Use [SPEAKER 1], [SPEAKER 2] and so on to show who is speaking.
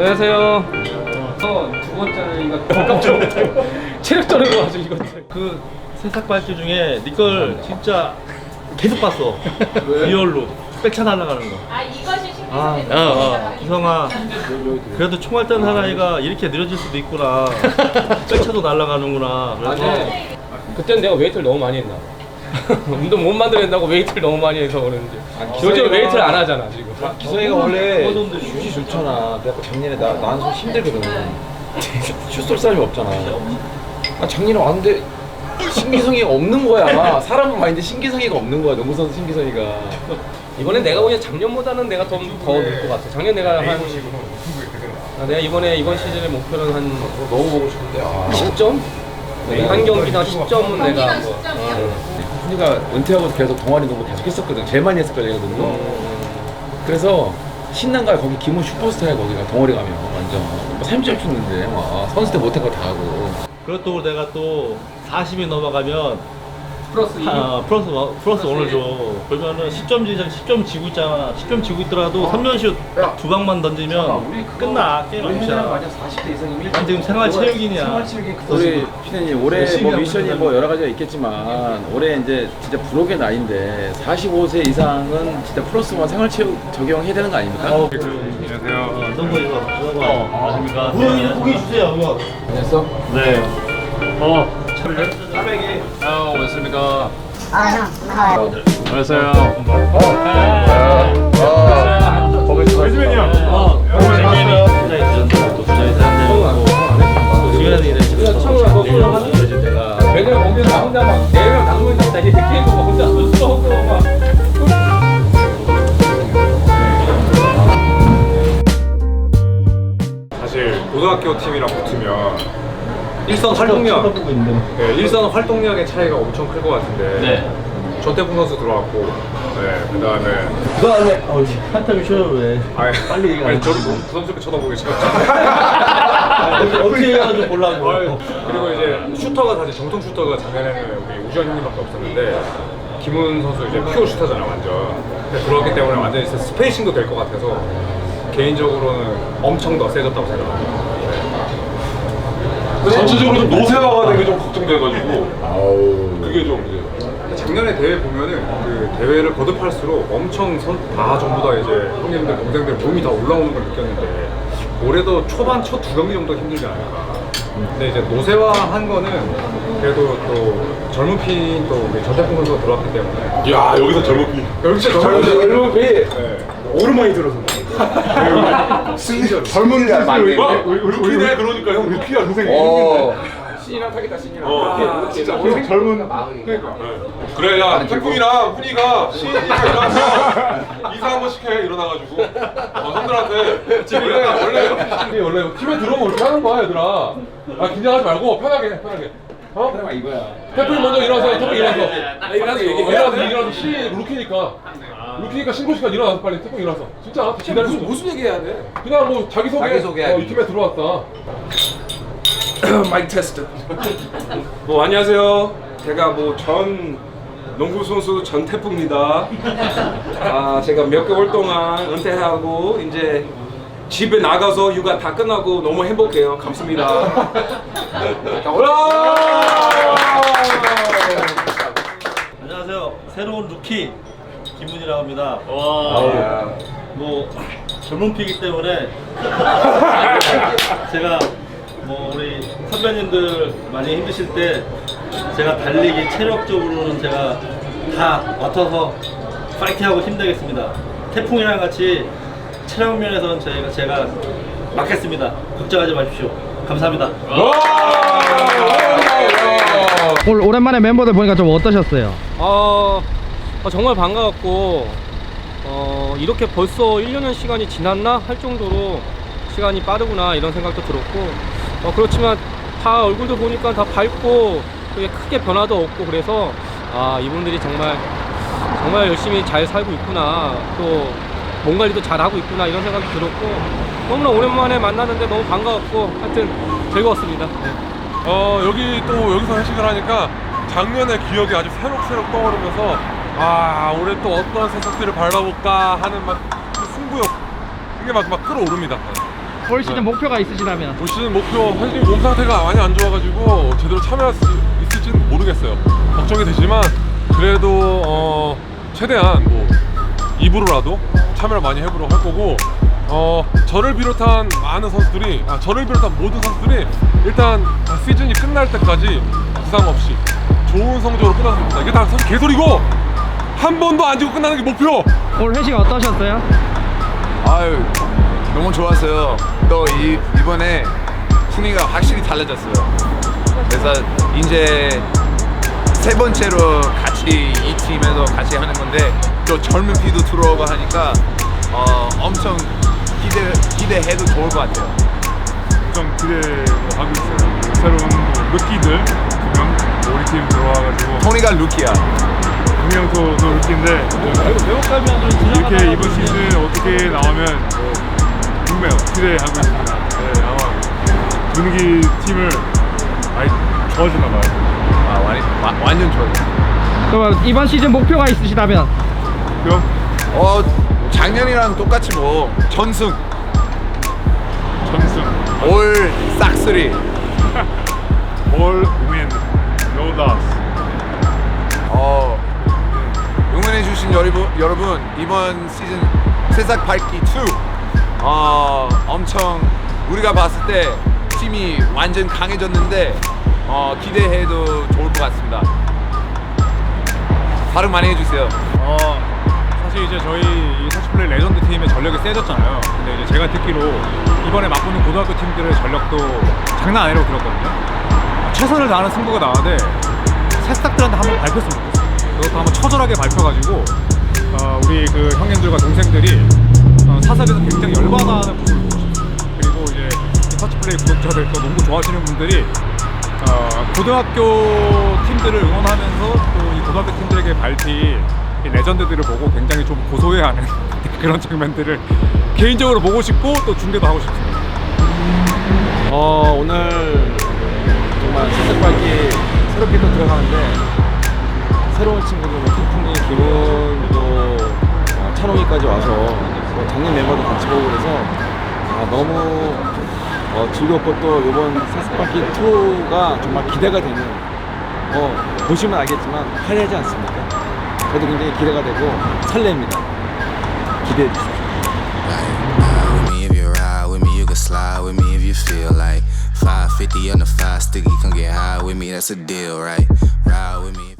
[SPEAKER 1] 안녕하세요. 어, 두 번째는 이거 깜짝 놀랐어요. 체력 떨어져가지고 이거.
[SPEAKER 2] 그 새싹 발주 중에 니걸 진짜 계속 봤어. 리얼로 백차 날아가는 거.
[SPEAKER 3] 아 이것이 신기해.
[SPEAKER 2] 아, 어, 어. 기성아, 그래도 총알 딴 사나이가 이렇게 느려질 수도 있구나. 백차도 날아가는구나. 그래서
[SPEAKER 1] 그때는 내가 웨이트를 너무 많이 했나. 운동 못 만들어낸다고 웨이트를 너무 많이 해서 그런지. 요즘 웨이트를 안 하잖아 지금.
[SPEAKER 4] 기성이가 원래
[SPEAKER 2] 꺼졌는데
[SPEAKER 4] 슛이 좋잖아. 내가 작년에 나 나는 좀 힘들거든. 슛 쏠 사람이 없잖아. 아 작년에 왔는데 신기성이가 없는 거야. 사람은 많은데 신기성이가 없는 거야. 농구 선수 신기성이가.
[SPEAKER 1] 이번엔 내가 보기엔 작년보다는 내가 더늘것 같아. 작년 내가 한 아, 내가 이번에 이번 시즌의 목표는 한
[SPEAKER 4] 너무 보고 싶은데. 아.
[SPEAKER 1] 10점? 네, 한 경기당 10점은 내가
[SPEAKER 3] 경기당
[SPEAKER 1] 한 거.
[SPEAKER 3] 10점이요?
[SPEAKER 4] 훈이가 은퇴하고 계속 동아리 농구 계속 했었거든. 제일 많이 했었거든, 얘가 농구. 그래서 신난 거야. 거기 김호 슈퍼스타야 거기가 동아리 가면 완전. 뭐 30점 쳤는데 막 선수 때 못한 거 다 하고.
[SPEAKER 2] 그것도 내가 또 40이 넘어가면
[SPEAKER 1] 플러스 2.
[SPEAKER 2] 아, 플러스 와- 플러스 오늘 줘. 그러면은 10점 지장 10점 지고 있잖아. 10점 지고 있더라도 3연슛 두 방만 던지면 끝나 게임 안 끝이야.
[SPEAKER 4] 40대 이상이면
[SPEAKER 2] 난 지금 생활 체육인이야.
[SPEAKER 4] 우리 피디님 올해
[SPEAKER 2] 열심히
[SPEAKER 4] 뭐 미션이. 뭐 여러 가지가 있겠지만 올해 이제 진짜 부록의 나이인데 45세 이상은 진짜 플러스만 생활체육 적용해야 되는 거 아닙니까?
[SPEAKER 2] 어, 안녕하세요. 너무 이거 저거. 안녕하십니까. 고기 주세요. 이거.
[SPEAKER 4] 안녕했어?
[SPEAKER 2] 네. 어.
[SPEAKER 1] 아, 오셨습니까?
[SPEAKER 5] 아, 형, 나와요.
[SPEAKER 1] 안녕하세요.
[SPEAKER 6] 일선 활동량,
[SPEAKER 2] 쳐다보고 있는데.
[SPEAKER 6] 네, 일선 활동량의 차이가 엄청 클 것 같은데
[SPEAKER 2] 네.
[SPEAKER 6] 조태풍 선수 들어왔고, 네, 그 다음에
[SPEAKER 2] 그거 안에 어, 한타임 쉬어요 왜?
[SPEAKER 6] 아니,
[SPEAKER 2] 빨리 얘기 안
[SPEAKER 6] 아니
[SPEAKER 2] 해.
[SPEAKER 6] 저를 너무 부담스럽게 쳐다보고 계셔.
[SPEAKER 2] 어떻게 해가지고 보려고.
[SPEAKER 6] 그리고 이제 슈터가 사실 정통 슈터가 작년에는 우리 우지현 형님밖에 없었는데 김훈 선수 이제 퓨어 슈터잖아 완전. 근데 들어왔기 때문에 완전히 스페이싱도 될 것 같아서 개인적으로는 엄청 더 세졌다고 생각합니다.
[SPEAKER 7] 전체적으로 좀 노쇠화가 되게 좀 걱정돼가지고 그게 좀 이제
[SPEAKER 6] 작년에 대회 보면은 그 대회를 거듭할수록 엄청 선, 다 전부 다 이제 형님들 동생들 몸이 다 올라오는 걸 느꼈는데 올해도 초반 첫 두 경기 정도 힘들지 않을까. 근데 이제 노쇠화한 거는 그래도 또 젊은 피인 또 우리 전태풍 선수가 들어왔기 때문에.
[SPEAKER 7] 야 여기서 젊은 피.
[SPEAKER 6] 여기 진짜 젊은 피.
[SPEAKER 4] 젊은 피.
[SPEAKER 6] 네.
[SPEAKER 4] 오르막이 들어서 젊은 피.
[SPEAKER 7] 와, 우리 우리 우리 내 그러니까 형 우리 피야 동생이.
[SPEAKER 4] 어. 신이랑 타겠다 신이랑.
[SPEAKER 7] 어.
[SPEAKER 4] 진짜
[SPEAKER 7] 계속 젊은 그러니까. 그래 야 태풍이랑 훈이가 시인이가 일어나서 이사 한 번씩 해 일어나가지고. 어, 형들한테. 원래 원래 원래 팀에 들어오면 이렇게 하는 거야 얘들아. 아 긴장하지 말고 편하게 해 편하게 어?
[SPEAKER 4] 그래 이거야.
[SPEAKER 7] 태풍이 먼저 일어나서 태풍이 일어나서. 일어나서 얘기해. 일어나서 일어나서 시 루키니까. 루키니까 신고시까 일어나서 빨리 태풍이 일어나서. 진짜?
[SPEAKER 4] 무슨
[SPEAKER 7] 있어.
[SPEAKER 4] 무슨 얘기 해야 돼?
[SPEAKER 7] 그냥 뭐 자기 소개.
[SPEAKER 4] 자기소개.
[SPEAKER 7] 어, 이 팀에 들어왔다.
[SPEAKER 4] 마이크 테스트.
[SPEAKER 8] 뭐 안녕하세요. 제가 뭐 전 농구 선수 전태프입니다. 아 제가 몇 개월 동안 은퇴하고 이제 집에 나가서 육아 다 끝나고 너무 행복해요. 감사합니다.
[SPEAKER 2] 안녕하세요. 새로운 루키 김문이라고 합니다. 와. 뭐 젊은 피기 때문에 제가 뭐 우리 선배님들 많이 힘드실 때 제가 달리기 체력적으로는 제가 다 맡아서 파이팅하고 힘내겠습니다. 태풍이랑 같이 체력 면에서는 저희가 제가 맡겠습니다. 걱정하지 마십시오. 감사합니다.
[SPEAKER 9] 오늘 오랜만에 멤버들 보니까 좀 어떠셨어요?
[SPEAKER 1] 어, 어, 정말 반가웠고 어, 이렇게 벌써 1년의 시간이 지났나 할 정도로 시간이 빠르구나 이런 생각도 들었고 어, 그렇지만 다 얼굴도 보니까 다 밝고 그게 크게 변화도 없고 그래서 아 이분들이 정말 정말 열심히 잘 살고 있구나 또 몸 관리도 잘 하고 있구나 이런 생각도 들었고 너무나 오랜만에 만나는데 너무 반가웠고 하여튼 즐거웠습니다. 네.
[SPEAKER 7] 어 여기 또 여기서 회식을 하니까 작년의 기억이 아주 새록새록 떠오르면서 아 올해 또 어떤 새싹들을 밟아볼까 하는 막그 승부욕 이게 막, 막 끌어오릅니다
[SPEAKER 9] 올 시즌 목표가 있으시다면
[SPEAKER 7] 올 시즌 목표 사실 몸 상태가 많이 안 좋아가지고 제대로 참여할 수 있을지는 모르겠어요. 걱정이 되지만 그래도 어 최대한 뭐 입으로라도 참여를 많이 해보려 할 거고 어 저를 비롯한 많은 선수들이 아 저를 비롯한 모든 선수들이 일단 다 시즌이 끝날 때까지 부상 없이 좋은 성적으로 끝났으면 좋겠다. 이게 다 사실 개소리고 한 번도 안 지고 끝나는 게 목표.
[SPEAKER 9] 오늘 회식 어떠셨어요?
[SPEAKER 3] 아유 너무 좋았어요. 또 이, 이번에 순위가 확실히 달라졌어요. 그래서 이제 세 번째로 같이 이 팀에서 같이 하는 건데 또 젊은 피도 들어오고 하니까 어, 엄청 기대 기대해도 좋을 것 같아요.
[SPEAKER 5] 좀 기대하고 있어요. 새로운 뭐 루키들 두명 우리 팀 들어와가지고
[SPEAKER 3] 토니가 루키야.
[SPEAKER 5] 분명도 또 루키인데 좀 이렇게 이번 시즌 어떻게 나오면 뭐 궁금해요. 기대하고 있습니다. 네, 아마 분위기 팀을 많이 좋아지나 봐요.
[SPEAKER 3] 아, 완, 와- 완전 좋아요.
[SPEAKER 9] 그럼 이번 시즌 목표가 있으시다면
[SPEAKER 5] 그럼?
[SPEAKER 3] 어 작년이랑 똑같이 뭐 전승.
[SPEAKER 5] 전승.
[SPEAKER 3] 올 싹쓸이.
[SPEAKER 5] all win no loss.
[SPEAKER 3] 어, 응원해 주신 여러분, 여러분 이번 시즌 새싹 밝기 2 어, 엄청 우리가 봤을 때 팀이 완전 강해졌는데 어, 기대해도 좋을 것 같습니다. 발음 많이 해주세요.
[SPEAKER 5] 어 사실 이제 저희 이 터치플레이 레전드 팀의 전력이 세졌잖아요. 근데 이제 제가 듣기로 이번에 맞붙는 고등학교 팀들의 전력도 장난 아니라고 들었거든요. 최선을 다하는 승부가 나왔는데 새싹들한테 한번 발표했으면 좋겠어요. 그것도 한번 처절하게 발표가지고 어, 우리 그 형님들과 동생들이 어, 사석에서 굉장히 열받아하는 부분을 보고 싶어요. 그리고 이제 이 터치플레이 구독자들 또 농구 좋아하시는 분들이 어, 고등학교 팀들을 응원하면서 또 이 고등학교 팀들에게 이 레전드들을 보고 굉장히 좀 고소해하는 그런 장면들을 개인적으로 보고 싶고 또 중계도 하고 싶습니다.
[SPEAKER 4] 어 오늘 정말 새싹밟기 새롭게 또 들어가는데 새로운 친구들 뭐 태풍이 김은 또 어, 찬홍이까지 와서 또 작년 멤버도 같이 보고 그래서 아, 너무 어, 즐겁고 또 이번 새싹밟기 2가 정말 기대가 되는 어, 보시면 알겠지만 화려하지 않습니까? 저도 굉장히 기대가 되고 설렙니다. 기대해
[SPEAKER 10] can slide with me if you feel like 550 on the five sticky, come get high with me, that's a deal, right? Ride with me.